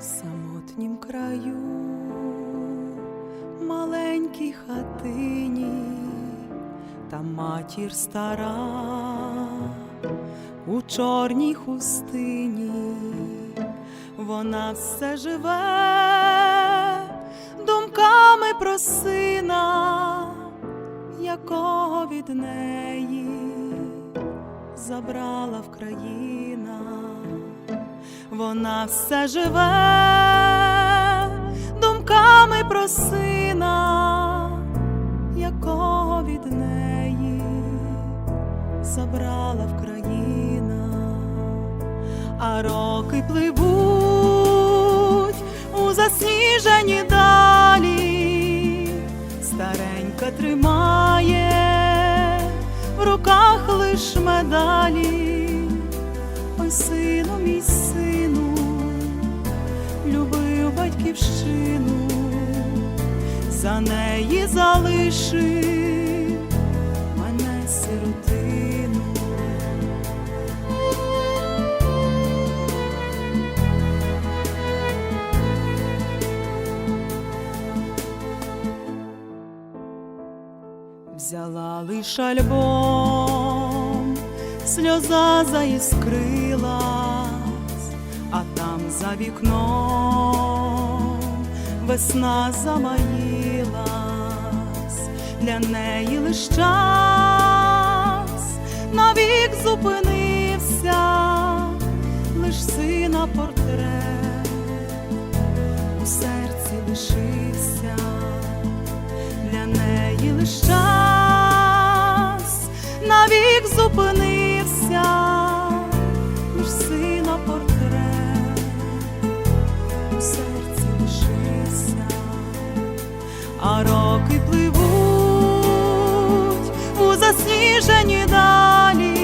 самотнім краю, маленькій хатині та матір стара у чорній хустині, вона все живе думками про сина, якого від неї забрала в країна вона все живе думками про сина, якого від неї забрала Вкраїна, а роки пливуть у засніжені далі, старенька тримає в руках лиш медалі, ой, сину, мій сину, залишив мене сиротину. Взяла лиш альбом, сльоза заіскрилась, а там за вікном весна замаїлась, для неї лиш час. Навік зупинився, лиш сина портрет у серці лишився. Для неї лиш час. Навік зупинився, лиш сина портрет у серці лишився, а роки пливуть засніжені далі,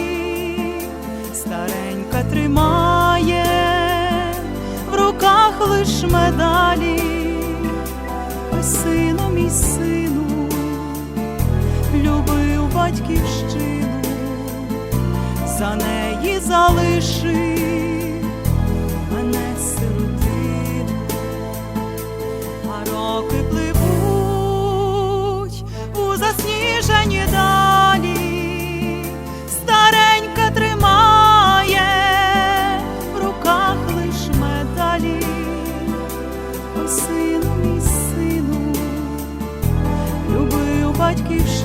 старенька тримає в руках лиш медалі. Ой, сину, мій сину, любив батьківщину, за неї залишив Ой,